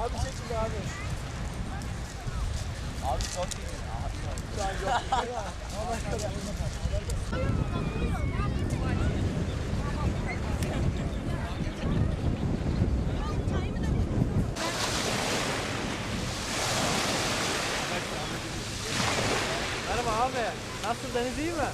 Abi çekin abi. Abi çok iyi. An yok. Merhaba abi. Nasıl deniz iyi mi?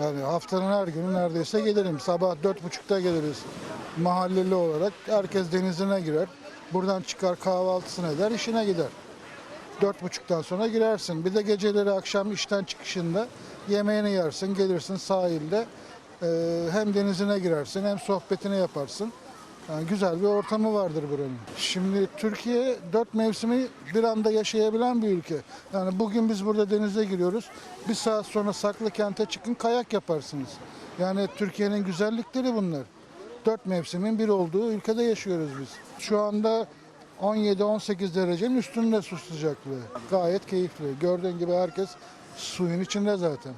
Yani haftanın her günü neredeyse gelirim. Sabah dört buçukta geliriz mahalleli olarak. Herkes denizine girer. Buradan çıkar kahvaltısını eder, işine gider. Dört buçuktan sonra girersin. Bir de geceleri akşam işten çıkışında yemeğini yersin, gelirsin sahilde. Ee, hem denizine girersin hem sohbetini yaparsın. Yani güzel bir ortamı vardır buranın. Şimdi Türkiye dört mevsimi bir anda yaşayabilen bir ülke. Yani bugün biz burada denize giriyoruz. Bir saat sonra saklı kente çıkın kayak yaparsınız. Yani Türkiye'nin güzellikleri bunlar. Dört mevsimin bir olduğu ülkede yaşıyoruz biz. Şu anda 17-18 derecenin üstünde su sıcaklığı. Gayet keyifli. Gördüğün gibi herkes suyun içinde zaten.